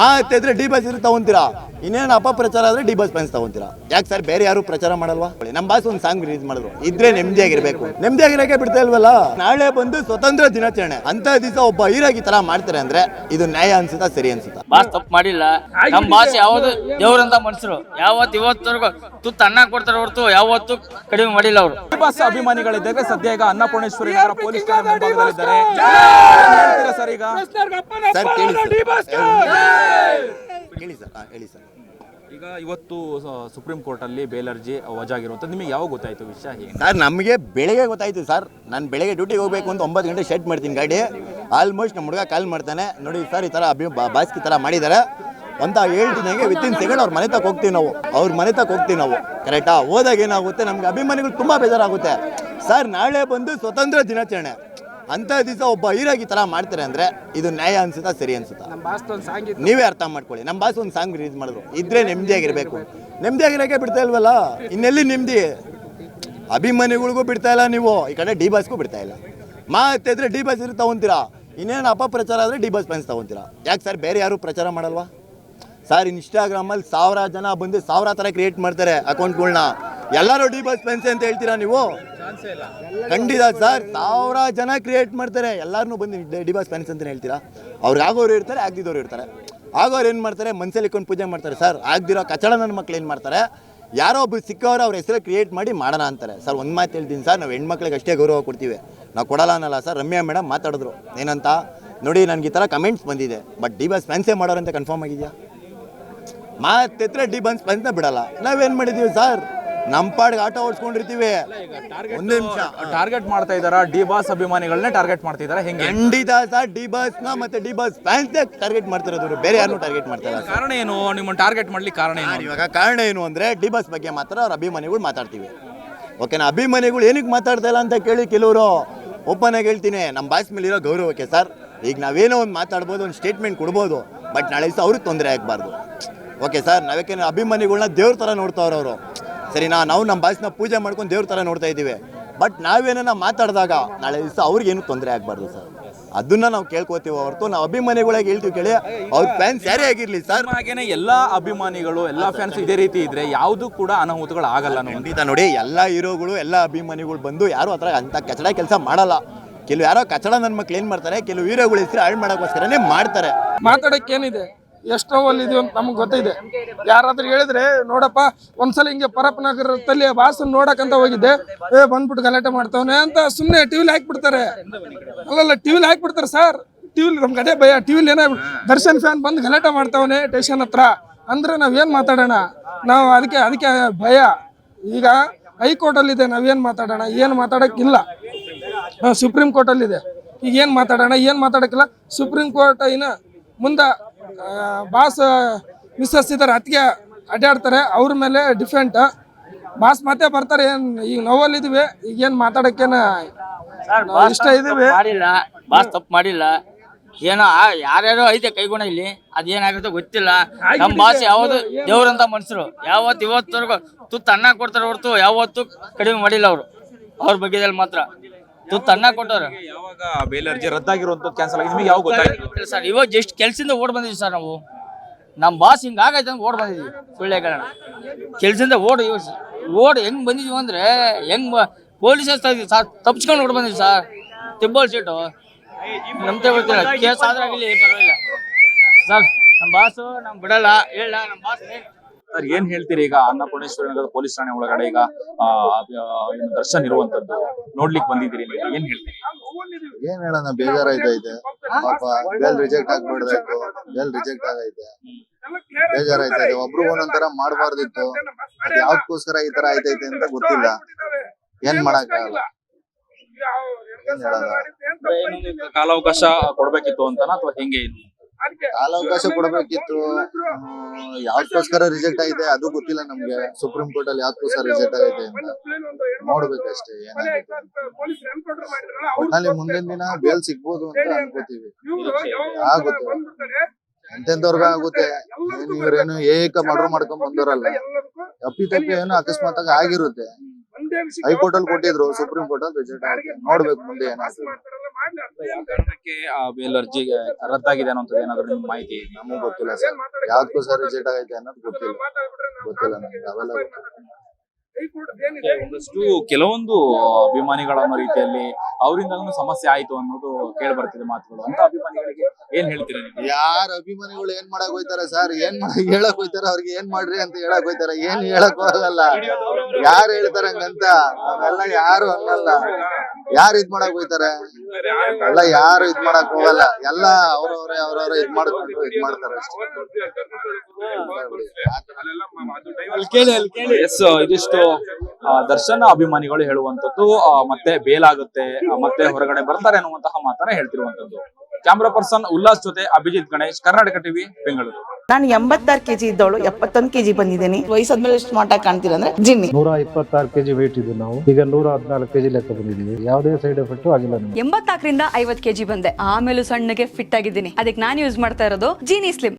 ಮಾತಿದ್ರೆ D boss ಇದ್ರೆ ತಗೊಂತೀರಾ? ಇನ್ನೇನು ಅಪಪ್ರಚಾರ ಆದ್ರೆ ಡಿ ಬಸ್ ಪೆನ್ಸ್ ತಗೊಂತೀರಾ? ಯಾಕೆ ಸರ್ ಬೇರೆ ಯಾರು ಪ್ರಚಾರ ಮಾಡಲ್ವಾ? ನಮ್ಮ ಬಾಸ್ ಒಂದು ಸಾಂಗ್ ರಿಲೀಸ್ ಮಾಡಿದ್ರು. ಇದ್ರೆ ನೆಮ್ಮದಿಯಾಗಿರ್ಬೇಕು. ನೆಮ್ಮದಿಯಾಗಿರಕ್ಕೆ ಬಿಡ್ತಾ ಇಲ್ವಲ್ಲ? ನಾಳೆ ಬಂದು ಸ್ವತಂತ್ರ ದಿನಾಚರಣೆ. ಅಂತ ದಿವಸ ಒಬ್ಬ ಹೀರಾಗಿ ತರ ಮಾಡ್ತಾರೆ ಅಂದ್ರೆ ಇದು ನ್ಯಾಯ ಅನ್ಸುತ್ತಾ ಸರಿ ಅನ್ಸುತ್ತಾ? ಬಾಸ್ ತಪ್ಪು ಮಾಡಿಲ್ಲ. ನಮ್ಮ ಬಾಸ್ ಯಾವ್ದು ದೇವ್ರಂತ ಮನ್ಸರು. ಯಾವತ್ತು ಇವತ್ತವರೆಗೂ ತುತ್ತು ಅನ್ನ ಕೊಡ್ತಾರೆ ಹೊರತು ಯಾವತ್ತು ಕಡಿಮೆ ಮಾಡಿಲ್ಲ ಅವರು. ಬಾಸ್ ಅಭಿಮಾನಿಗಳಿದ್ದಾಗ ಸದ್ಯ ಈಗ ಅನ್ನಪೂರ್ಣೇಶ್ವರಿ ನಗರ ಪೊಲೀಸ್ ಠಾಣೆ ಮುಂಭಾಗದಲ್ಲಿದ್ದಾರೆ. ಏನ್ ಸರ್ ಈಗ? ಸರ್ ಕೇಳಿ ಸರ್ ಹೇಳಿ ಸರ್ ಹೇಳಿ ಸರ್ ಈಗ ಇವತ್ತು ಸುಪ್ರೀಂ ಕೋರ್ಟ್ ಅಲ್ಲಿ ಬೇಲ್ ಅರ್ಜಿ ಆಗಿರುವಂತ ನಿಮಗೆ ಯಾವಾಗ ಗೊತ್ತಾಯಿತು ವಿಷಯ ಸರ್ ನಮಗೆ ಬೆಳಗ್ಗೆ ಗೊತ್ತಾಯ್ತು ಸರ್. ನಾನು ಬೆಳಗ್ಗೆ ಡ್ಯೂಟಿಗೆ ಹೋಗ್ಬೇಕು ಅಂತ ಒಂಬತ್ತು ಗಂಟೆ ಶೆಡ್ ಮಾಡ್ತೀನಿ ಗಾಡಿ. ಆಲ್ಮೋಸ್ಟ್ ನಮ್ಮ ಹುಡುಗ ಕಾಲ್ ಮಾಡ್ತಾನೆ. ನೋಡಿ ಸರ್ ಈ ಥರ ಅಭಿ ಬಾ- ಬಾಸ್ಕಿ ಥರ ಮಾಡಿದ್ದಾರೆ. ಅಂತ ಹೇಳ್ತೀನಿ ವಿತಿನ್ ಸೆಕೆಂಡ್ ಅವ್ರ ಮನೆ ತಕ್ಕ ಹೋಗ್ತೀವಿ ನಾವು. ಅವ್ರ ಮನೆ ತಕ್ಕ ಹೋಗ್ತೀವಿ ನಾವು. ಕರೆಕ್ಟಾ ಹೋದಾಗ ಏನಾಗುತ್ತೆ? ನಮ್ಗೆ ಅಭಿಮಾನಿಗಳು ತುಂಬ ಬೇಜಾರಾಗುತ್ತೆ. ಸರ್ ನಾಳೆ ಬಂದು ಸ್ವತಂತ್ರ ದಿನಾಚರಣೆ. ಅಂತ ದಿವಸ ಒಬ್ಬ ಹೀರಾಗಿ ಈ ಥರ ಮಾಡ್ತಾರೆ ಅಂದರೆ ಇದು ನ್ಯಾಯ ಅನ್ಸುತ್ತಾ ಸರಿ ಅನ್ಸುತ್ತಾ? ನೀವೇ ಅರ್ಥ ಮಾಡ್ಕೊಳ್ಳಿ. ನಮ್ಮ ಬಾಸ್ ಒಂದು ಸಾಂಗ್ ರಿಲೀಸ್ ಮಾಡಿದ್ರು. ಇದ್ರೆ ನೆಮ್ಮದಿಯಾಗಿರ್ಬೇಕು. ನೆಮ್ಮದಿಯಾಗಿರೋಕೆ ಬಿಡ್ತಾ ಇಲ್ವಲ್ಲ? ಇನ್ನೆಲ್ಲಿ ನೆಮ್ಮದಿ? ಅಭಿಮಾನಿಗಳಿಗೂ ಬಿಡ್ತಾ ಇಲ್ಲ ನೀವು. ಈ ಕಡೆ ಡಿ ಬಾಸ್ಗೂ ಬಿಡ್ತಾ ಇಲ್ಲ. ಮಾತಿದ್ರೆ ಡಿ ಬಸ್ ಇದ್ರೆ ತಗೊಂತೀರಾ? ಇನ್ನೇನು ಅಪಪ್ರಚಾರ ಆದರೆ ಡಿ ಬಸ್ ಫ್ಯಾನ್ಸ್ ತಗೊಂತೀರಾ? ಯಾಕೆ ಸರ್ ಬೇರೆ ಯಾರು ಪ್ರಚಾರ ಮಾಡಲ್ವಾ? ಸರ್ ಇನ್ಸ್ಟಾಗ್ರಾಮಲ್ಲಿ ಸಾವಿರ ಜನ ಬಂದು ಸಾವಿರ ಥರ ಕ್ರಿಯೇಟ್ ಮಾಡ್ತಾರೆ ಅಕೌಂಟ್ಗಳ್ನ. ಎಲ್ಲರೂ ಡಿ ಬಸ್ ಪೆನ್ಸ್ ಅಂತ ಹೇಳ್ತೀರಾ ನೀವು? ಖಂಡಿತ ಸರ್ ಸಾವಿರ ಜನ ಕ್ರಿಯೇಟ್ ಮಾಡ್ತಾರೆ. ಎಲ್ಲರನ್ನೂ ಬಂದು ಡಿ ಬಸ್ ಪೆನ್ಸ್ ಅಂತ ಹೇಳ್ತೀರಾ? ಅವ್ರು ಆಗೋರು ಇರ್ತಾರೆ ಆಗದಿದ್ದವ್ರು ಇರ್ತಾರೆ. ಆಗೋರು ಏನು ಮಾಡ್ತಾರೆ? ಮನ್ಸಲ್ಲಿ ಇಕ್ಕೊಂಡು ಪೂಜೆ ಮಾಡ್ತಾರೆ. ಸರ್ ಆಗದಿರೋ ಕಚಡ ನನ್ನ ಮಕ್ಳು ಏನು ಮಾಡ್ತಾರೆ? ಯಾರೋ ಒಬ್ಬ ಸಿಕ್ಕವರು ಅವ್ರ ಹೆಸರು ಕ್ರಿಯೇಟ್ ಮಾಡಿ ಮಾಡೋಣ ಅಂತಾರೆ. ಸರ್ ಒಂದು ಮಾತು ಹೇಳ್ತೀನಿ ಸರ್ ನಾವು ಹೆಣ್ಮಕ್ಳಿಗೆ ಅಷ್ಟೇ ಗೌರವ ಕೊಡ್ತೀವಿ. ನಾವು ಕೊಡಲ್ಲ ಅನ್ನಲ್ಲ ಸರ್ ರಮ್ಯಾ ಮೇಡಮ್ ಮಾತಾಡಿದ್ರು. ಏನಂತ? ನೋಡಿ ನನಗೆ ಈ ಥರ ಕಮೆಂಟ್ಸ್ ಬಂದಿದೆ. ಬಟ್ ಡಿ ಬಸ್ ಮಾಡೋರು ಅಂತ ಕನ್ಫರ್ಮ್ ಆಗಿದೆಯಾ? ಮಾತೆತ್ರ ಡಿ ಬನ್ಸ್ ಪಂಚನ ಬಿಡಲ್ಲ. ನಾವೇನು ಮಾಡಿದೀವಿ ಸರ್? ನಮ್ಮ ಪಾಡಿಗೆ ಆಟ ಓಡಿಸ್ಕೊಂಡಿರ್ತೀವಿ. ಒಂದು ನಿಮಿಷ. ಟಾರ್ಗೆಟ್ ಮಾಡ್ತಾ ಇದಾರ? ಡಿ ಬಾಸ್ ಅಭಿಮಾನಿಗಳನ್ನೇ ಟಾರ್ಗೆಟ್ ಮಾಡ್ತಿದಾರಾ ಹೆಂಗೆ? ಖಂಡಿತ ಸರ್ ಡಿ ಬಾಸ್ನ ಮತ್ತೆ ಡಿ ಬಾಸ್ ಫ್ಯಾನ್ಸ್ ಟಾರ್ಗೆಟ್ ಮಾಡ್ತಿರೋದು. ಬೇರೆ ಯಾರನ್ನೂ ಟಾರ್ಗೆಟ್ ಮಾಡ್ತಾರೆ ಕಾರಣ ಏನು? ನಿಮ್ಮನ್ನು ಟಾರ್ಗೆಟ್ ಮಾಡ್ಲಿಕ್ಕೆ ಕಾರಣ ಏನು? ಇವಾಗ ಕಾರಣ ಏನು ಅಂದ್ರೆ ಡಿ ಬಾಸ್ ಬಗ್ಗೆ ಮಾತ್ರ ಅವ್ರ ಅಭಿಮಾನಿಗಳು ಮಾತಾಡ್ತೀವಿ. ಓಕೆನಾ ಅಭಿಮಾನಿಗಳು ಏನಕ್ಕೆ ಮಾತಾಡ್ತಾ ಇಲ್ಲ ಅಂತ ಕೇಳಿ ಕೆಲವರು. ಓಪನ್ ಆಗಿ ಹೇಳ್ತೀನಿ ನಮ್ಮ ಬಾಸ್ ಮೇಲೆ ಇರೋ ಗೌರವಕ್ಕೆ ಸರ್. ಈಗ ನಾವೇನೋ ಒಂದು ಮಾತಾಡ್ಬೋದು ಒಂದು ಸ್ಟೇಟ್ಮೆಂಟ್ ಕೊಡ್ಬೋದು. ಬಟ್ ನಾಳೆ ದಿವಸ ಅವ್ರಿಗೆ ತೊಂದರೆ ಆಗಬಾರ್ದು. ಓಕೆ ಸರ್ ನಾವೇಕೆ ಅಭಿಮಾನಿಗಳನ್ನ ದೇವ್ರ ಥರ ನೋಡ್ತಾವ್ರೆ ಅವರು. ಸರಿನಾ ನಾವು ನಮ್ಮ ಬಾಯ್ಸ್ನ ಪೂಜೆ ಮಾಡ್ಕೊಂಡು ದೇವ್ರ ಥರ ನೋಡ್ತಾ ಇದ್ದೀವಿ. ಬಟ್ ನಾವೇನ ಮಾತಾಡಿದಾಗ ನಾಳೆ ದಿವಸ ಅವ್ರಿಗೇನು ತೊಂದರೆ ಆಗಬಾರ್ದು ಸರ್. ಅದನ್ನ ನಾವು ಕೇಳ್ಕೋತೀವಿ ಹೊರತು ನಾವು ಅಭಿಮಾನಿಗಳಿಗೆ ಹೇಳ್ತೀವಿ ಕೇಳಿ ಅವ್ರ ಫ್ಯಾನ್ಸ್ ಯಾರೇ ಆಗಿರ್ಲಿ ಸರ್. ಹಾಗೇನೆ ಎಲ್ಲಾ ಅಭಿಮಾನಿಗಳು ಎಲ್ಲಾ ಫ್ಯಾನ್ಸ್ ಇದೇ ರೀತಿ ಇದ್ರೆ ಯಾವುದು ಕೂಡ ಅನಾಹುತಗಳು ಆಗಲ್ಲ ನೋಡಿದ ಖಂಡಿತ ನೋಡಿ ಎಲ್ಲ ಹೀರೋಗಳು ಎಲ್ಲ ಅಭಿಮಾನಿಗಳು ಬಂದು ಯಾರು ಹತ್ರ ಅಂತ ಕಚಡ ಕೆಲಸ ಮಾಡಲ್ಲ. ಕೆಲವು ಯಾರೋ ಕಚಡ ನನ್ನ ಮಕ್ಳು ಏನ್ ಮಾಡ್ತಾರೆ ಕೆಲವು ಹೀರೋಗಳು ಹೆಸರು ಹಾಳು ಮಾಡೋಕ್ಕೋಸ್ಕರನೇ ಮಾಡ್ತಾರೆ. ಮಾತಾಡಕ್ಕೇನಿದೆ ಎಷ್ಟೋ ಇದೀವಿ ಅಂತ ನಮ್ಗೆ ಗೊತ್ತಿದೆ. ಯಾರಾದ್ರೂ ಹೇಳಿದ್ರೆ, ನೋಡಪ್ಪ, ಒಂದ್ಸಲ ಹಿಂಗೆ ಪರಪ್ಪನಗರದಲ್ಲಿ ವಾಸನ ನೋಡಕ್ಕಂತ ಹೋಗಿದ್ದೆ. ಏ, ಬಂದ್ಬಿಟ್ಟು ಗಲಾಟೆ ಮಾಡ್ತಾವನೆ ಅಂತ ಸುಮ್ಮನೆ ಟಿವಿಲಿ ಹಾಕ್ಬಿಡ್ತಾರೆ. ಅಲ್ಲಲ್ಲ ಟಿವಿಲಿ ಹಾಕ್ಬಿಡ್ತಾರೆ ಸರ್. ಟಿವಿಲಿ ನಮ್ಗೆ ಅದೇ ಭಯ. ಟಿವಿಲಿ ಏನೋ ದರ್ಶನ್ ಫ್ಯಾನ್ ಬಂದು ಗಲಾಟೆ ಮಾಡ್ತಾವನೆ ಟೇಷನ್ ಹತ್ರ. ಅಂದ್ರೆ ನಾವೇನು ಮಾತಾಡೋಣ? ನಾವು ಅದಕ್ಕೆ ಅದಕ್ಕೆ ಭಯ. ಈಗ ಹೈಕೋರ್ಟಲ್ಲಿದೆ, ನಾವೇನು ಮಾತಾಡೋಣ? ಏನು ಮಾತಾಡೋಕ್ಕಿಲ್ಲ. ಸುಪ್ರೀಂ ಕೋರ್ಟಲ್ಲಿದೆ. ಈಗ ಏನು ಮಾತಾಡೋಣ? ಏನು ಮಾತಾಡೋಕ್ಕಿಲ್ಲ. ಸುಪ್ರೀಂ ಕೋರ್ಟ್ ಇನ್ನು ಮುಂದೆ ಬಾಸ್ ಮಿಸ್ಸಸ್ ಇದ್ದಾರೆ ಅದಕ್ಕೆ ಅಡ್ಡಾಡ್ತಾರೆ ಅವ್ರ ಮೇಲೆ ಡಿಫ್ರೆಂಟ್ ಬಾಸ್ ಮತ್ತೆ ಬರ್ತಾರೆ ಏನು ಈಗ ನೋವಲ್ಲಿದ್ದೀವಿ ಈಗ ಏನು ಮಾತಾಡೋಕ್ಕೇನ ಇಷ್ಟ ಇದೀವಿ. ಮಾಡಿಲ್ಲ. ಬಾಸ್ ತಪ್ಪು ಮಾಡಿಲ್ಲ. ಏನೋ ಯಾರ್ಯಾರು ಐತೆ ಕೈಗುಣ ಇಲ್ಲಿ. ಅದೇನಾಗುತ್ತೆ ಗೊತ್ತಿಲ್ಲ. ನಮ್ಮ ಬಾಸ್ ಯಾವುದು ದೇವ್ರಂತ ಮನುಷ್ಯರು ಯಾವತ್ತು ಇವತ್ತವರೆಗೂ ತುತ್ತು ಅನ್ನ ಕೊಡ್ತಾರೆ ಹೊರತು ಯಾವತ್ತು ಕಡಿಮೆ ಮಾಡಿಲ್ಲ ಅವರು. ಅವ್ರ ಬಗ್ಗೆದಲ್ಲಿ ಮಾತ್ರ. ತುತ್ತು ಅನ್ನ ಕೊಟ್ಟವ್ರು. ಯಾವಾಗ ಬೇಲ್ ಅರ್ಜಿ ರದ್ದಾಗಿರುವಂತದ್ದು ಕ್ಯಾನ್ಸಲ್ ಆಗಿದೆ ನಿಮಗೆ ಯಾವಾಗ ಗೊತ್ತಾಯ್ತು? ಸರ್ ಇವಾಗ ಜಸ್ಟ್ ಕೆಲ್ಸದಿಂದ ಓಡ್ ಬಂದಿದ್ವಿ ಸರ್ ನಾವು. ನಮ್ಮ ಬಾಸ್ ಹಿಂಗಾಗೈತೆ ಅಂತ ಓಡ್ ಬಂದಿದ್ವಿ ಸುಳ್ಳೆಗಳನ್ನ ಕೆಲ್ಸದಿಂದ ಓಡ್ ಇವ್- ಓಡ್ ಹೆಂಗ್ ಬಂದಿದ್ವಿ ಅಂದ್ರೆ ಹೆಂಗ್ ಪೊಲೀಸ್ ತಪ್ಪಿಸ್ಕೊಂಡು ಓಡ್ ಬಂದಿದ್ವಿ ಸರ್ ತಿಬ್ಬಲ್ ಸೀಟು ನಮ್ತೆ ಗೊತ್ತಿಲ್ಲ. ಕೇಸ್ ಆದ್ರೆ ಆಗಲಿ ಪರವಾಗಿಲ್ಲ. ಸರ್ ನಮ್ಮ ಬಾಸು ನಮ್ ಬಿಡಲ್ಲ. ಹೇಳ ನಮ್ಮ ಬಾಸ್ ಸರ್ ಏನ್ ಹೇಳ್ತೀರಿ ಈಗ ಅನ್ನಪೂರ್ಣೇಶ್ವರಿ ನಗರದ ಪೊಲೀಸ್ ಠಾಣೆ ಒಳಗಡೆ ಈಗ ದರ್ಶನ್ ಇರುವಂತದ್ದು ನೋಡ್ಲಿಕ್ಕೆ ಬಂದಿದ್ದೀರಿ ಏನ್ ಹೇಳ್ತೀರಿ? ಏನ್ ಹೇಳೋಣ ಇದೆ. ಪಾಪ ಬೇಲ್ ರಿಜೆಕ್ಟ್ ಆಗ್ಬಿಡ್ಬೇಕು ಬೇಲ್ ರಿಜೆಕ್ಟ್ ಆಗೈತೆ. ಬೇಜಾರಾಯ್ತೈತೆ ಒಬ್ರು ಒಂದೊಂದರ ಮಾಡ್ಬಾರ್ದಿತ್ತು. ಯಾವ್ದಕ್ಕೋಸ್ಕರ ಈ ತರ ಆಯ್ತೈತೆ ಅಂತ ಗೊತ್ತಿಲ್ಲ. ಏನ್ ಮಾಡಕ್ಕಾಗಲ್ಲ ಕಾಲಾವಕಾಶ ಕೊಡ್ಬೇಕಿತ್ತು ಅಂತನಾ ಅಥವಾ ಹೆಂಗೆ ಕಾಲಾವಕಾಶ ಕೊಡಬೇಕಿತ್ತು. ಹ್ಮ್, ಯಾವ್ದಕ್ಕೋಸ್ಕರ ರಿಜೆಕ್ಟ್ ಆಗಿದೆ ಅದು ಗೊತ್ತಿಲ್ಲ ನಮ್ಗೆ. ಸುಪ್ರೀಂ ಕೋರ್ಟ್ ಅಲ್ಲಿ ಯಾವ್ದಕ್ಕೋಸ್ಕರ ರಿಜೆಕ್ಟ್ ಆಗಿದೆ ಅಂತ. ನೋಡ್ಬೇಕಷ್ಟೇ ಏನಾಗುತ್ತೆ. ಒಟ್ನಲ್ಲಿ ಮುಂದಿನ ದಿನ ಬೇಲ್ ಸಿಗ್ಬೋದು ಅಂತ ಅನ್ಕೋತೀವಿ. ಆಗುತ್ತೆ. ಎಂತೆಂತವ್ರಿಗ ಆಗುತ್ತೆ. ಇವ್ರೇನು ಏಕ ಮರ್ಡರ್ ಮಾಡ್ಕೊಂಡ್ ಬಂದವರಲ್ಲ. ಅಪ್ಪಿ ತಪ್ಪಿ ಏನೋ ಅಕಸ್ಮಾತ್ ಆಗಿ ಆಗಿರುತ್ತೆ. ಹೈಕೋರ್ಟ್ ಅಲ್ಲಿ ಕೊಟ್ಟಿದ್ರು ಸುಪ್ರೀಂ ಕೋರ್ಟ್ ಅಲ್ಲಿ ರಿಜೆಕ್ಟ್ ಆಗುತ್ತೆ ನೋಡ್ಬೇಕು ಮುಂದೆ ಏನಾಗ್ತದೆ ಯಾವ ಕಾರಣಕ್ಕೆ ಆ ಬೇಲ್ ಅರ್ಜಿ ರದ್ದಾಗಿದೆ ಅನ್ನೋಂಥದ್ದು ಏನಾದ್ರು ನಿಮ್ಗೆ ಮಾಹಿತಿ ನಮಗೂ ಗೊತ್ತಿಲ್ಲ ಸರ್. ಯಾವ್ದಕ್ಕೋಸ್ಕರ ರಿಜೆಕ್ಟ್ ಆಗೈತೆ ಅನ್ನೋದು ಗೊತ್ತಿಲ್ಲ. ಗೊತ್ತಿಲ್ಲ ನಮ್ಗೆ ಅವೆಲ್ಲ ಗೊತ್ತಿಲ್ಲ. ಒಂದಷ್ಟು ಕೆಲವೊಂದು ಅಭಿಮಾನಿಗಳ ಅನ್ನೋ ರೀತಿಯಲ್ಲಿ ಅವರಿಂದಲೂ ಸಮಸ್ಯೆ ಆಯ್ತು ಅನ್ನೋದು ಕೇಳಿ ಬರ್ತಿದೆ ಮಾತುಗಳು. ಅಂತ ಅಭಿಮಾನಿಗಳಿಗೆ ಏನ್ ಹೇಳ್ತೀರಾ ನೀವು? ಯಾರ ಅಭಿಮಾನಿಗಳು ಏನ್ ಮಾಡಕ್ ಹೋಯ್ತಾರೆ ಸರ್? ಏನ್ ಮಾಡ ಹೇಳಕ್ ಹೋಯ್ತಾರೆ? ಅವ್ರಿಗೆ ಏನ್ ಮಾಡ್ರಿ ಅಂತ ಹೇಳಕ್ ಹೋಯ್ತಾರೆ? ಏನ್ ಹೇಳಕ್ ಹೋಗಲ್ಲ. ಯಾರು ಹೇಳ್ತಾರೆ ಹಂಗಂತ? ನಾವೆಲ್ಲ ಯಾರು ಅನ್ನಲ್ಲ ಯಾರು ಇದ್ ಮಾಡಕ್ ಹೋಯ್ತಾರೆ? ಎಲ್ಲ ಯಾರು ಇದ್ ಮಾಡಕ್ ಹೋಗಲ್ಲ. ಎಲ್ಲ ಅವ್ರವ್ರೆ ಅವ್ರವ್ರೆ ಇದ್ ಮಾಡ್ಕೊಂಡು ಇದ್ ಮಾಡ್ತಾರೆ ಎಸ್ ಇದಿಷ್ಟು ದರ್ಶನ್ ಅಭಿಮಾನಿಗಳು ಹೇಳುವಂತದ್ದು ಆ, ಮತ್ತೆ ಬೇಲಾಗುತ್ತೆ ಮತ್ತೆ ಹೊರಗಡೆ ಬರ್ತಾರೆ ಅನ್ನುವಂತಹ ಮಾತನ್ನ ಹೇಳ್ತಿರುವಂತದ್ದು ಕ್ಯಾಮ್ರಾ ಪರ್ಸನ್ ಉಲ್ಲಾಸ್ ಜೊತೆ ಅಭಿಜಿತ್ ಗಣೇಶ್ ಕರ್ನಾಟಕ ಟಿವಿ ಬೆಂಗಳೂರು. ನಾನು ಎಂಬತ್ತಾರು ಕೆಜಿ ಇದ್ದವಳು ಎಪ್ಪತ್ತೊಂದು ಕೆಜಿ ಬಂದಿದ್ದೀನಿ. ವಯಸ್ಸಾದ್ಮೇಲೆ ಎಷ್ಟು ಮಾಟ ಕಾಣ್ತೀರ ಅಂದ್ರೆ ಜಿನ್ನಿ ನೂರ ಇಪ್ಪತ್ತಾರು ಕೆಜಿ ವೇಟ್ ಇದ್ದು ನಾವು. ಈಗ ನೂರ ಹದಿನಾಲ್ಕು ಕೆಜಿ ಲೆಕ್ಕ ಬಂದಿದ್ದೀವಿ. ಯಾವುದೇ ಸೈಡ್ ಎಫೆಕ್ಟ್ ಆಗಿಲ್ಲ ನಮ್ಗೆ. ಎಂಬತ್ನಾಲ್ಕರಿಂದ ಐವತ್ ಕೆಜಿ ಬಂದೆ. ಆಮೇಲೆ ಸಣ್ಣಗೆ ಫಿಟ್ ಆಗಿದ್ದೀನಿ. ಅದಕ್ಕೆ ನಾನು ಯೂಸ್ ಮಾಡ್ತಾ ಇರೋದು ಜೀನಿ ಸ್ಲಿಮ್